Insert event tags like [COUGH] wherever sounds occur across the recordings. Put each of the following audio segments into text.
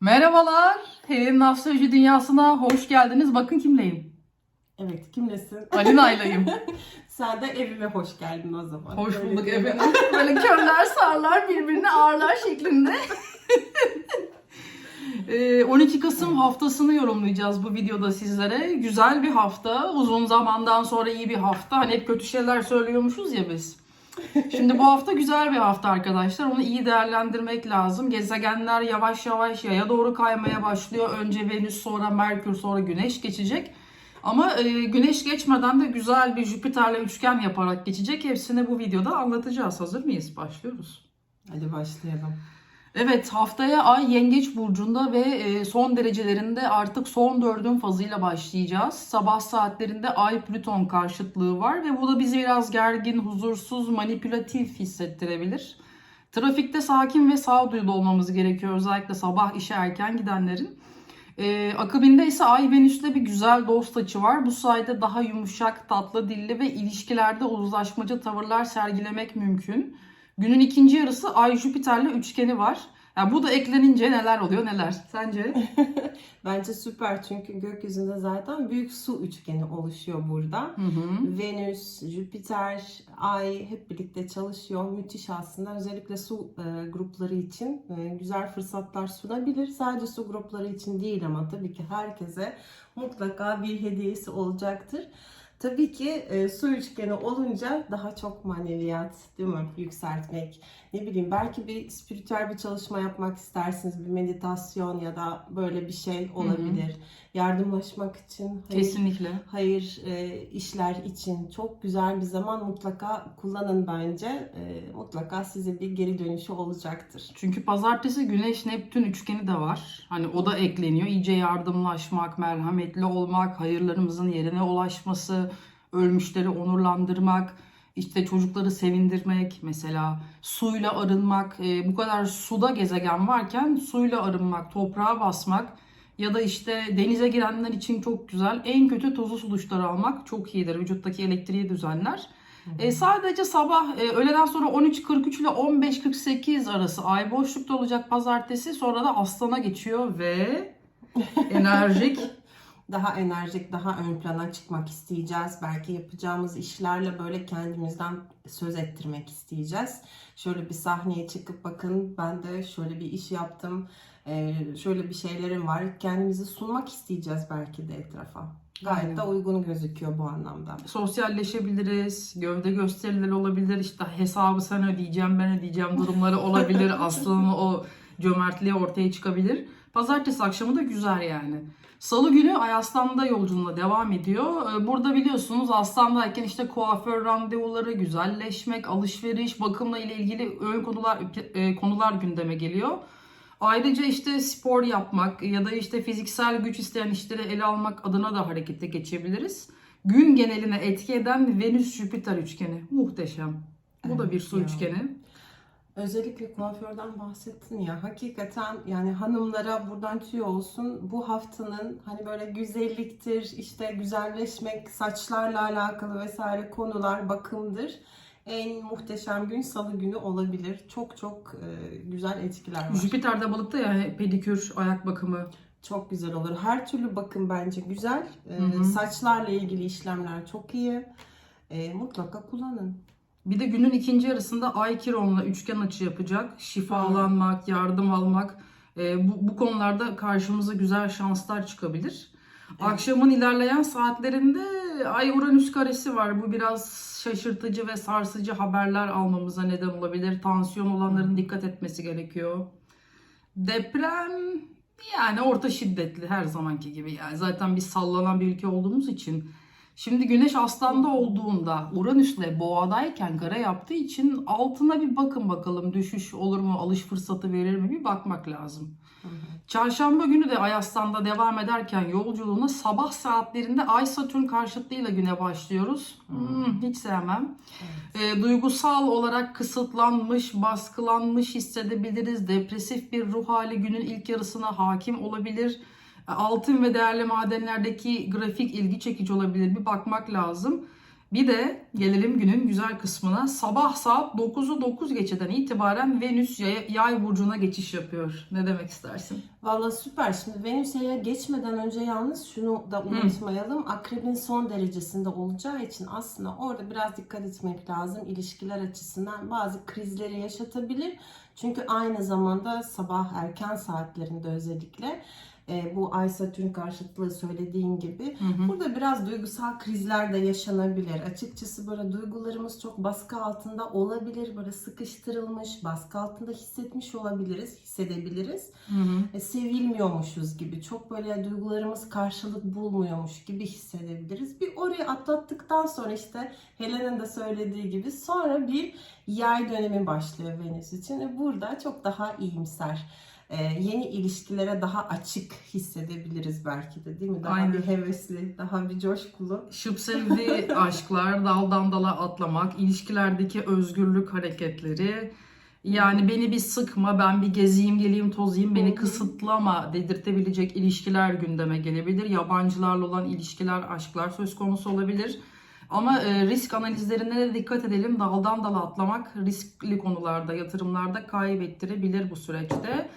Merhabalar. Helen'in astroloji dünyasına hoş geldiniz. Bakın kimleyim? Evet, kimlesin? Alina'ylayım. [LAUGHS] Sen de evime hoş geldin o zaman. hoş Öyle bulduk efendim. Böyle körler sarlar birbirini ağırlar şeklinde. [LAUGHS] Ee, 12 Kasım haftasını yorumlayacağız bu videoda sizlere. Güzel bir hafta. Uzun zamandan sonra iyi bir hafta. Hani hep kötü şeyler söylüyormuşuz ya biz. Şimdi bu hafta güzel bir hafta arkadaşlar. Onu iyi değerlendirmek lazım. Gezegenler yavaş yavaş yaya doğru kaymaya başlıyor. Önce Venüs, sonra Merkür, sonra Güneş geçecek. Ama e, Güneş geçmeden de güzel bir Jüpiter'le üçgen yaparak geçecek. Hepsini bu videoda anlatacağız. Hazır mıyız? Başlıyoruz. Hadi başlayalım. Evet haftaya Ay Yengeç Burcu'nda ve e, son derecelerinde artık son dördün fazıyla başlayacağız. Sabah saatlerinde Ay Plüton karşıtlığı var ve bu da bizi biraz gergin, huzursuz, manipülatif hissettirebilir. Trafikte sakin ve sağduyulu olmamız gerekiyor özellikle sabah işe erken gidenlerin. E, akabinde ise Ay Venüs'le bir güzel dost açı var. Bu sayede daha yumuşak, tatlı dilli ve ilişkilerde uzlaşmacı tavırlar sergilemek mümkün. Günün ikinci yarısı Ay Jüpiter'le üçgeni var. Ya bu da eklenince neler oluyor neler? Sence? [LAUGHS] Bence süper çünkü gökyüzünde zaten büyük su üçgeni oluşuyor burada. Hı hı. Venüs, Jüpiter, Ay hep birlikte çalışıyor. Müthiş aslında. Özellikle su e, grupları için e, güzel fırsatlar sunabilir. Sadece su grupları için değil ama tabii ki herkese mutlaka bir hediyesi olacaktır. Tabii ki e, su üçgeni olunca daha çok maneviyat, değil mi? Yükseltmek. Ne bileyim belki bir spiritüel bir çalışma yapmak istersiniz. Bir meditasyon ya da böyle bir şey olabilir. Yardımlaşmak için. hayır- Kesinlikle. hayır e, işler için çok güzel bir zaman mutlaka kullanın bence. E, mutlaka size bir geri dönüşü olacaktır. Çünkü pazartesi Güneş Neptün üçgeni de var. Hani o da ekleniyor. İyice yardımlaşmak, merhametli olmak, hayırlarımızın yerine ulaşması, ölmüşleri onurlandırmak, işte çocukları sevindirmek mesela suyla arınmak, e, bu kadar suda gezegen varken suyla arınmak, toprağa basmak ya da işte denize girenler için çok güzel. En kötü tuzlu su duşları almak çok iyidir. Vücuttaki elektriği düzenler. E, sadece sabah e, öğleden sonra 13.43 ile 15.48 arası ay boşlukta olacak pazartesi. Sonra da aslana geçiyor ve [LAUGHS] enerjik. Daha enerjik, daha ön plana çıkmak isteyeceğiz. Belki yapacağımız işlerle böyle kendimizden söz ettirmek isteyeceğiz. Şöyle bir sahneye çıkıp bakın ben de şöyle bir iş yaptım. e, şöyle bir şeylerim var. Kendimizi sunmak isteyeceğiz belki de etrafa. Gayet Aynen. de uygun gözüküyor bu anlamda. Sosyalleşebiliriz. Gövde gösterileri olabilir. İşte hesabı sen ödeyeceğim ben ödeyeceğim durumları olabilir. [LAUGHS] Aslanın o cömertliği ortaya çıkabilir. Pazartesi akşamı da güzel yani. Salı günü Ay Aslan'da yolculuğuna devam ediyor. Ee, Burada biliyorsunuz Aslan'dayken işte kuaför randevuları, güzelleşmek, alışveriş, bakımla ile ilgili ön konular e, konular gündeme geliyor. Ayrıca işte spor yapmak ya da işte fiziksel güç isteyen işleri ele almak adına da harekete geçebiliriz. Gün geneline etki eden Venüs-Jüpiter üçgeni. Muhteşem. Bu da bir su Evet ya. üçgeni. Özellikle kuaförden bahsettin ya hakikaten yani hanımlara buradan tüy olsun. Bu haftanın hani böyle güzelliktir işte güzelleşmek saçlarla alakalı vesaire konular bakımdır. En muhteşem gün salı günü olabilir. Çok çok e, güzel etkiler var. Jüpiter de balıkta ya pedikür, ayak bakımı. çok güzel olur. Her türlü bakım bence güzel. E, Hı hı. saçlarla ilgili işlemler çok iyi. E, mutlaka kullanın Bir de günün ikinci yarısında Ay Kiron'la üçgen açı yapacak. Şifalanmak, yardım almak. e, bu, bu konularda karşımıza güzel şanslar çıkabilir. Akşamın ilerleyen saatlerinde Ay Uranüs karesi var. Bu biraz şaşırtıcı ve sarsıcı haberler almamıza neden olabilir. Tansiyon olanların dikkat etmesi gerekiyor. Deprem yani orta şiddetli her zamanki gibi. Yani zaten biz sallanan bir ülke olduğumuz için. Şimdi Güneş Aslan'da olduğunda Uranüs'le Boğa'dayken kara yaptığı için altına bir bakın bakalım düşüş olur mu, alış fırsatı verir mi bir bakmak lazım. Çarşamba günü de Ay Aslan'da devam ederken yolculuğuna sabah saatlerinde Ay Satürn karşıtlığıyla güne başlıyoruz. Hmm, hiç sevmem. E, duygusal olarak kısıtlanmış, baskılanmış hissedebiliriz. Depresif bir ruh hali günün ilk yarısına hakim olabilir. Altın ve değerli madenlerdeki grafik ilgi çekici olabilir. Bir bakmak lazım. Bir de gelelim günün güzel kısmına. Sabah saat 9'u 9 geçeden itibaren Venüs yay, yay burcuna geçiş yapıyor. Ne demek istersin? Valla süper. Şimdi Venüs'e geçmeden önce yalnız şunu da unutmayalım. Akrebin son derecesinde olacağı için aslında orada biraz dikkat etmek lazım. İlişkiler açısından bazı krizleri yaşatabilir. Çünkü aynı zamanda sabah erken saatlerinde özellikle e, bu Ay Satürn karşıtlığı söylediğin gibi Hı hı. Burada biraz duygusal krizler de yaşanabilir. Açıkçası böyle duygularımız çok baskı altında olabilir. Böyle sıkıştırılmış, baskı altında hissetmiş olabiliriz, hissedebiliriz. Hı hı. E, sevilmiyormuşuz gibi, çok böyle duygularımız karşılık bulmuyormuş gibi hissedebiliriz. Bir orayı atlattıktan sonra işte Helen'in de söylediği gibi sonra bir yay dönemi başlıyor Venüs için. E, burada çok daha iyimser. E, yeni ilişkilere daha açık hissedebiliriz belki de değil mi? Daha Aynen. bir hevesli, daha bir coşkulu. Şıp sevdi [LAUGHS] aşklar, daldan dala atlamak, ilişkilerdeki özgürlük hareketleri. Yani beni bir sıkma, ben bir gezeyim, geleyim, tozayım, beni kısıtlama dedirtebilecek ilişkiler gündeme gelebilir. Yabancılarla olan ilişkiler, aşklar söz konusu olabilir. Ama e, risk analizlerine de dikkat edelim. Daldan dala atlamak riskli konularda, yatırımlarda kaybettirebilir bu süreçte.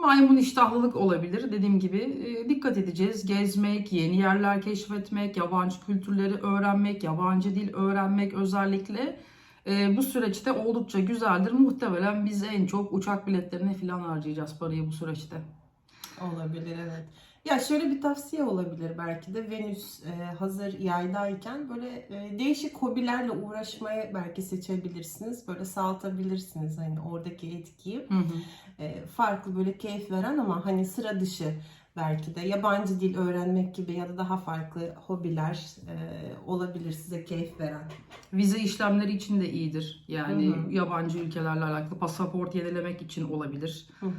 Maymun iştahlılık olabilir. Dediğim gibi e, dikkat edeceğiz. Gezmek, yeni yerler keşfetmek, yabancı kültürleri öğrenmek, yabancı dil öğrenmek özellikle e, bu süreçte oldukça güzeldir. Muhtemelen biz en çok uçak biletlerine falan harcayacağız parayı bu süreçte. Olabilir evet. Ya şöyle bir tavsiye olabilir belki de Venüs e, hazır yaydayken böyle e, değişik hobilerle uğraşmayı belki seçebilirsiniz. Böyle saltabilirsiniz hani oradaki etkiyi. Hı hı. E, farklı böyle keyif veren ama hani sıra dışı belki de yabancı dil öğrenmek gibi ya da daha farklı hobiler e, olabilir size keyif veren. Vize işlemleri için de iyidir. Yani Hı hı. yabancı ülkelerle alakalı pasaport yenilemek için olabilir. Hı hı.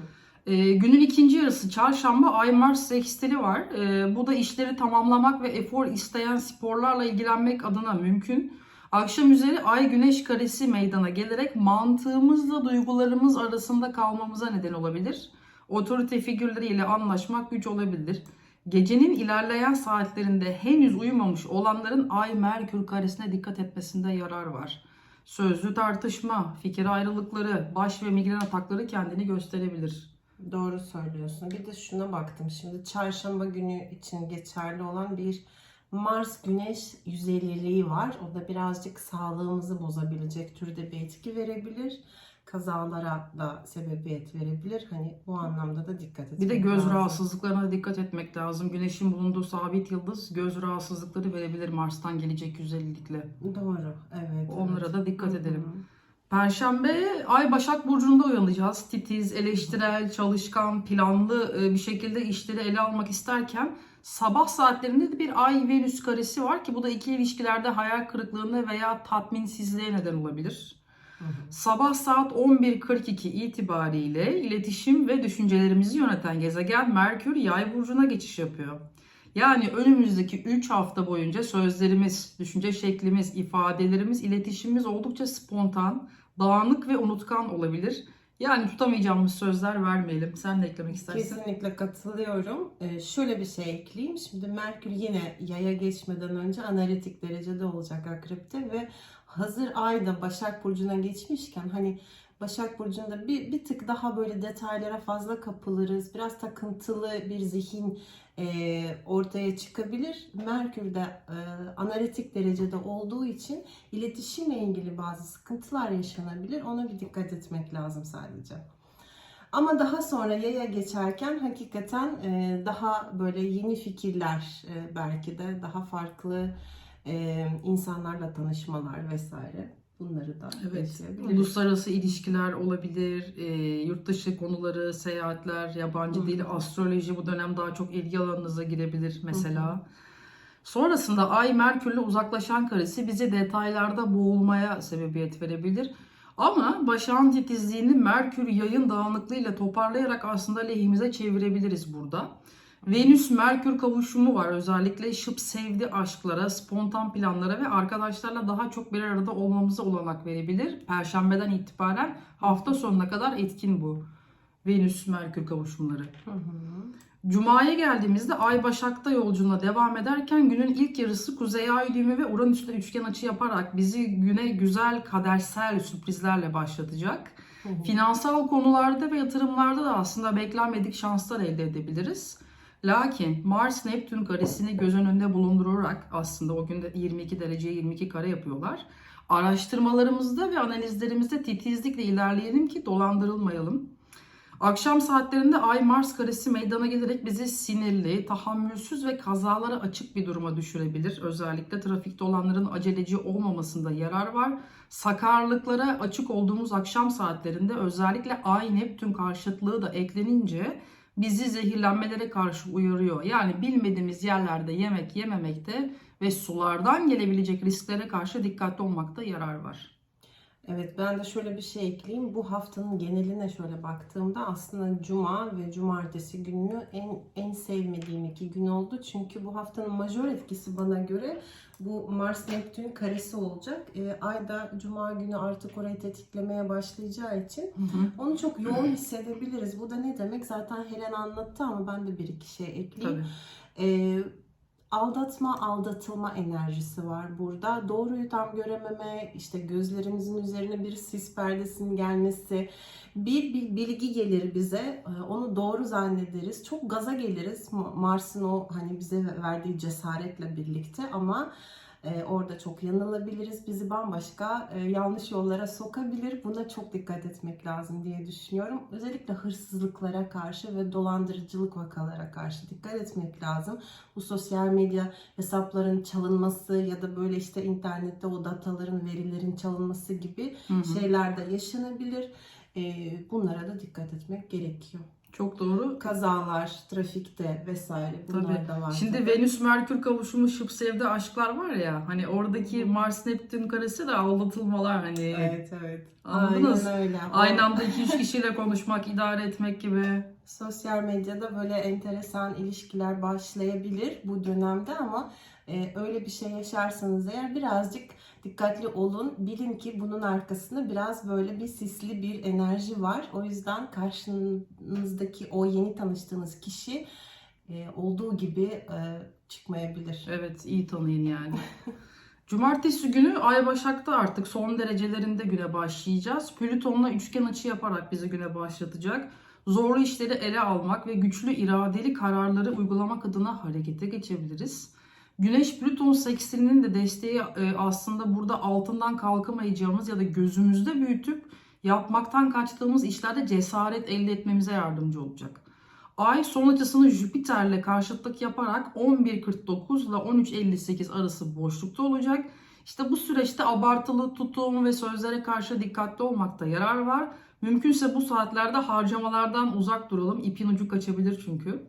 Ee, günün ikinci yarısı çarşamba Ay Mars sekstili var. Ee, bu da işleri tamamlamak ve efor isteyen sporlarla ilgilenmek adına mümkün. Akşam üzeri Ay Güneş karesi meydana gelerek mantığımızla duygularımız arasında kalmamıza neden olabilir. Otorite figürleriyle anlaşmak güç olabilir. Gecenin ilerleyen saatlerinde henüz uyumamış olanların Ay Merkür karesine dikkat etmesinde yarar var. Sözlü tartışma, fikir ayrılıkları, baş ve migren atakları kendini gösterebilir. Doğru söylüyorsun. Bir de şuna baktım şimdi çarşamba günü için geçerli olan bir Mars Güneş 150'liği var. O da birazcık sağlığımızı bozabilecek türde bir etki verebilir. Kazalara da sebebiyet verebilir. Hani bu anlamda da dikkat etmek Bir de göz lazım. rahatsızlıklarına da dikkat etmek lazım. Güneşin bulunduğu sabit yıldız göz rahatsızlıkları verebilir Mars'tan gelecek güzellikle. Doğru. Evet. Onlara evet. da dikkat Hı hı. edelim. Perşembe Ay Başak Burcu'nda uyanacağız. Titiz, eleştirel, çalışkan, planlı e, bir şekilde işleri ele almak isterken sabah saatlerinde de bir Ay Venüs karesi var ki bu da ikili ilişkilerde hayal kırıklığına veya tatminsizliğe neden olabilir. Hı hı. Sabah saat 11.42 itibariyle iletişim ve düşüncelerimizi yöneten gezegen Merkür Yay burcuna geçiş yapıyor. Yani önümüzdeki 3 hafta boyunca sözlerimiz, düşünce şeklimiz, ifadelerimiz, iletişimimiz oldukça spontan, dağınık ve unutkan olabilir. Yani tutamayacağımız sözler vermeyelim. Sen ne eklemek istersin? Kesinlikle katılıyorum. Ee, şöyle bir şey ekleyeyim. Şimdi Merkür yine yaya geçmeden önce analitik derecede olacak akrepte ve hazır ay da Başak Burcu'na geçmişken hani Başak Burcu'nda bir, bir tık daha böyle detaylara fazla kapılırız. Biraz takıntılı bir zihin e, ortaya çıkabilir. Merkür de e, analitik derecede olduğu için iletişimle ilgili bazı sıkıntılar yaşanabilir. Ona bir dikkat etmek lazım sadece. Ama daha sonra yaya geçerken hakikaten e, daha böyle yeni fikirler e, belki de daha farklı e, insanlarla tanışmalar vesaire bunları da Evet, uluslararası ilişkiler olabilir, e, yurt dışı konuları, seyahatler, yabancı dil, astroloji bu dönem daha çok ilgi alanınıza girebilir mesela. Sonrasında Ay Merkür'le uzaklaşan karesi bizi detaylarda boğulmaya sebebiyet verebilir. Ama başağın titizliğini Merkür yayın dağınıklığıyla toparlayarak aslında lehimize çevirebiliriz burada. Venüs Merkür kavuşumu var. Özellikle şıp sevdi aşklara, spontan planlara ve arkadaşlarla daha çok bir arada olmamıza olanak verebilir. Perşembeden itibaren hafta sonuna kadar etkin bu. Venüs Merkür kavuşumları. Hı hı. Cuma'ya geldiğimizde Ay Başak'ta yolculuğuna devam ederken günün ilk yarısı Kuzey Ay düğümü ve Uranüs'le üçgen açı yaparak bizi güne güzel kadersel sürprizlerle başlatacak. Finansal konularda ve yatırımlarda da aslında beklenmedik şanslar elde edebiliriz. Lakin Mars Neptün karesini göz önünde bulundurarak aslında o günde 22 dereceye 22 kare yapıyorlar. Araştırmalarımızda ve analizlerimizde titizlikle ilerleyelim ki dolandırılmayalım. Akşam saatlerinde Ay Mars karesi meydana gelerek bizi sinirli, tahammülsüz ve kazalara açık bir duruma düşürebilir. Özellikle trafikte olanların aceleci olmamasında yarar var. Sakarlıklara açık olduğumuz akşam saatlerinde özellikle Ay Neptün karşıtlığı da eklenince bizi zehirlenmelere karşı uyarıyor. Yani bilmediğimiz yerlerde yemek yememekte ve sulardan gelebilecek risklere karşı dikkatli olmakta yarar var. Evet ben de şöyle bir şey ekleyeyim. Bu haftanın geneline şöyle baktığımda aslında cuma ve cumartesi gününü en en sevmediğim iki gün oldu. Çünkü bu haftanın majör etkisi bana göre bu Mars Neptün karesi olacak. E, ay da cuma günü artık orayı tetiklemeye başlayacağı için onu çok yoğun hissedebiliriz. Bu da ne demek? Zaten Helen anlattı ama ben de bir iki şey ekleyeyim. Tabii. Ee, aldatma, aldatılma enerjisi var burada. Doğruyu tam görememe, işte gözlerimizin üzerine bir sis perdesinin gelmesi, bir, bir bilgi gelir bize, e, onu doğru zannederiz. Çok gaza geliriz Ma- Mars'ın o hani bize verdiği cesaretle birlikte ama e, orada çok yanılabiliriz. Bizi bambaşka e, yanlış yollara sokabilir. Buna çok dikkat etmek lazım diye düşünüyorum. Özellikle hırsızlıklara karşı ve dolandırıcılık vakalara karşı dikkat etmek lazım. Bu sosyal medya hesapların çalınması ya da böyle işte internette o dataların, verilerin çalınması gibi Hı hı. şeyler de yaşanabilir. E, bunlara da dikkat etmek gerekiyor. Çok doğru. Kazalar, trafikte vesaire bunlar Tabii. da var. Şimdi tabii. Venüs Merkür kavuşumu şıp sevde aşklar var ya hani oradaki Mars Neptün karesi de aldatılmalar hani Evet evet. Anladınız? Aynen öyle. Aynı anda iki üç kişiyle konuşmak, idare etmek gibi. Sosyal medyada böyle enteresan ilişkiler başlayabilir bu dönemde ama e, öyle bir şey yaşarsanız eğer birazcık dikkatli olun. Bilin ki bunun arkasında biraz böyle bir sisli bir enerji var. O yüzden karşınızdaki o yeni tanıştığınız kişi e, olduğu gibi e, çıkmayabilir. Evet iyi tanıyın yani. [LAUGHS] Cumartesi günü Ay Başak'ta artık son derecelerinde güne başlayacağız. Plüton'la üçgen açı yaparak bizi güne başlatacak. Zorlu işleri ele almak ve güçlü iradeli kararları uygulamak adına harekete geçebiliriz. Güneş Plüton seksilinin de desteği e, aslında burada altından kalkamayacağımız ya da gözümüzde büyütüp yapmaktan kaçtığımız işlerde cesaret elde etmemize yardımcı olacak. Ay son açısını Jüpiter'le karşıtlık yaparak 11.49 ile 13.58 arası boşlukta olacak. İşte bu süreçte abartılı tutum ve sözlere karşı dikkatli olmakta yarar var. Mümkünse bu saatlerde harcamalardan uzak duralım. İpin ucu kaçabilir çünkü.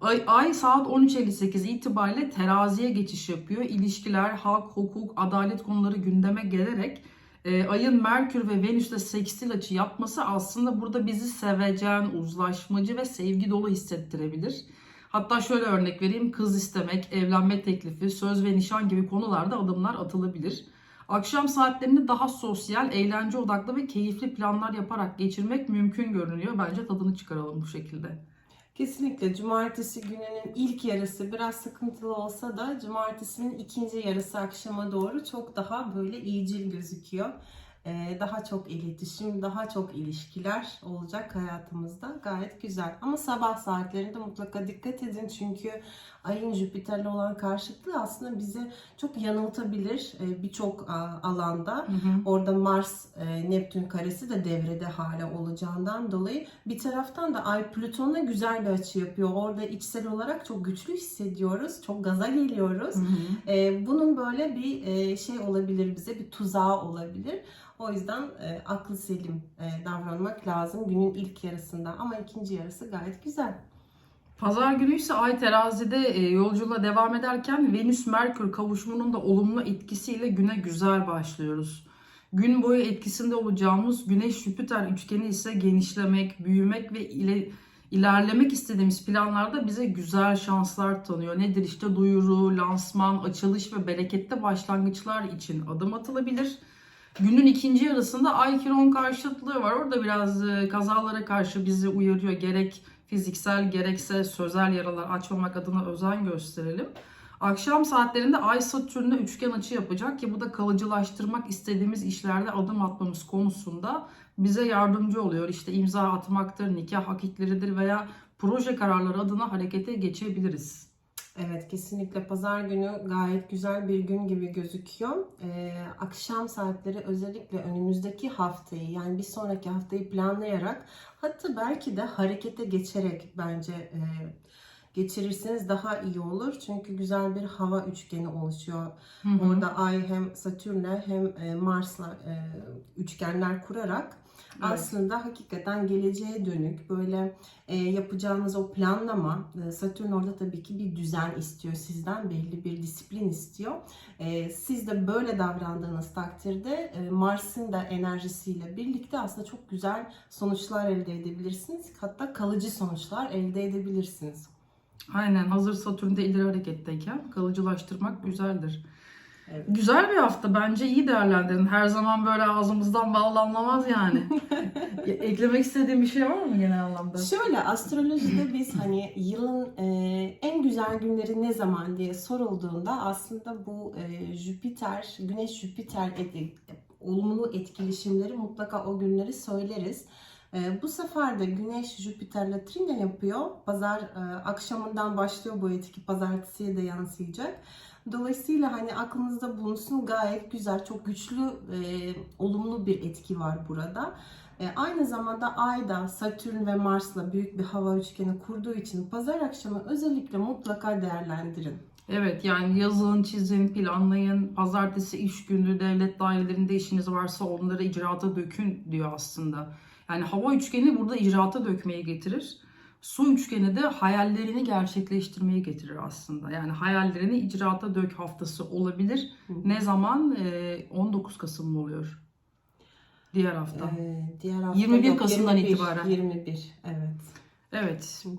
Ay, ay saat 13.58 itibariyle teraziye geçiş yapıyor. İlişkiler, hak, hukuk, adalet konuları gündeme gelerek e, ayın Merkür ve Venüs'le sekstil açı yapması aslında burada bizi sevecen, uzlaşmacı ve sevgi dolu hissettirebilir. Hatta şöyle örnek vereyim. Kız istemek, evlenme teklifi, söz ve nişan gibi konularda adımlar atılabilir. Akşam saatlerini daha sosyal, eğlence odaklı ve keyifli planlar yaparak geçirmek mümkün görünüyor. Bence tadını çıkaralım bu şekilde. Kesinlikle cumartesi gününün ilk yarısı biraz sıkıntılı olsa da cumartesinin ikinci yarısı akşama doğru çok daha böyle iyicil gözüküyor. Ee, daha çok iletişim, daha çok ilişkiler olacak hayatımızda. Gayet güzel. Ama sabah saatlerinde mutlaka dikkat edin çünkü ayın Jüpiter'le olan karşıtlığı aslında bizi çok yanıltabilir e, birçok alanda. Orada Mars, e, Neptün karesi de devrede hala olacağından dolayı bir taraftan da Ay Plüton'la güzel bir açı yapıyor. Orada içsel olarak çok güçlü hissediyoruz. Çok gaza geliyoruz. E, bunun böyle bir şey olabilir bize, bir tuzağı olabilir. O yüzden e, aklı selim e, davranmak lazım günün ilk yarısında. Ama ikinci yarısı gayet güzel. Pazar günü ise Ay terazide e, yolculuğa devam ederken Venüs-Merkür kavuşumunun da olumlu etkisiyle güne güzel başlıyoruz. Gün boyu etkisinde olacağımız Güneş-Jüpiter üçgeni ise genişlemek, büyümek ve ile, ilerlemek istediğimiz planlarda bize güzel şanslar tanıyor. Nedir işte duyuru, lansman, açılış ve bereketli başlangıçlar için adım atılabilir. Günün ikinci yarısında Ay Kiron karşıtlığı var. Orada biraz e, kazalara karşı bizi uyarıyor. Gerek fiziksel gerekse sözel yaralar açmamak adına özen gösterelim. Akşam saatlerinde Ay Satürn'le üçgen açı yapacak ki bu da kalıcılaştırmak istediğimiz işlerde adım atmamız konusunda bize yardımcı oluyor. İşte imza atmaktır, nikah akitleridir veya proje kararları adına harekete geçebiliriz. Evet kesinlikle pazar günü gayet güzel bir gün gibi gözüküyor. Ee, akşam saatleri özellikle önümüzdeki haftayı yani bir sonraki haftayı planlayarak hatta belki de harekete geçerek bence e, geçirirseniz daha iyi olur. Çünkü güzel bir hava üçgeni oluşuyor. Hı hı. Orada Ay hem Satürn'le hem e, Mars'la e, üçgenler kurarak Evet. aslında hakikaten geleceğe dönük böyle e, yapacağınız o planlama e, Satürn orada tabii ki bir düzen istiyor sizden belli bir disiplin istiyor. E, siz de böyle davrandığınız takdirde e, Mars'ın da enerjisiyle birlikte aslında çok güzel sonuçlar elde edebilirsiniz. Hatta kalıcı sonuçlar elde edebilirsiniz. Aynen hazır Satürn'de ileri hareketteyken kalıcılaştırmak güzeldir. Evet. Güzel bir hafta bence iyi değerlendirin. Her zaman böyle ağzımızdan bal damlamaz yani. [LAUGHS] Ya, Eklemek istediğin bir şey var mı genel anlamda? Şöyle astrolojide biz hani yılın e, en güzel günleri ne zaman diye sorulduğunda aslında bu e, Jüpiter, Güneş Jüpiter et- olumlu etkileşimleri mutlaka o günleri söyleriz. E, bu sefer de Güneş Jüpiter'le trine yapıyor. Pazar e, akşamından başlıyor bu etki. Pazartesiye de yansıyacak. Dolayısıyla hani aklınızda bulunsun gayet güzel, çok güçlü, e, olumlu bir etki var burada. E, aynı zamanda Ay da Satürn ve Mars'la büyük bir hava üçgeni kurduğu için pazar akşamı özellikle mutlaka değerlendirin. Evet yani yazın, çizin, planlayın. Pazartesi iş günü, devlet dairelerinde işiniz varsa onları icraata dökün diyor aslında. Yani hava üçgeni burada icraata dökmeyi getirir. Su üçgeni de hayallerini gerçekleştirmeyi getirir aslında. Yani hayallerini icraata dök haftası olabilir. Ne zaman? Ee, 19 Kasım mı oluyor? Diğer hafta. E, diğer hafta 21 yok, Kasım'dan 21, itibaren. 21 evet. Evet. Hı hı.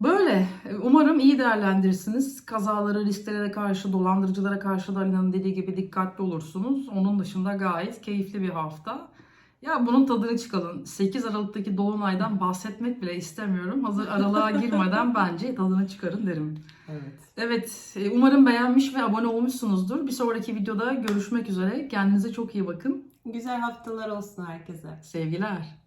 Böyle. Umarım iyi değerlendirirsiniz. Kazalara, risklere karşı, dolandırıcılara karşı da Alina'nın dediği gibi dikkatli olursunuz. Onun dışında gayet keyifli bir hafta. Ya bunun tadını çıkalım. 8 Aralık'taki Dolunay'dan bahsetmek bile istemiyorum. Hazır aralığa girmeden bence tadını çıkarın derim. Evet. Evet, e, umarım beğenmiş ve abone olmuşsunuzdur. Bir sonraki videoda görüşmek üzere. Kendinize çok iyi bakın. Güzel haftalar olsun herkese. Sevgiler.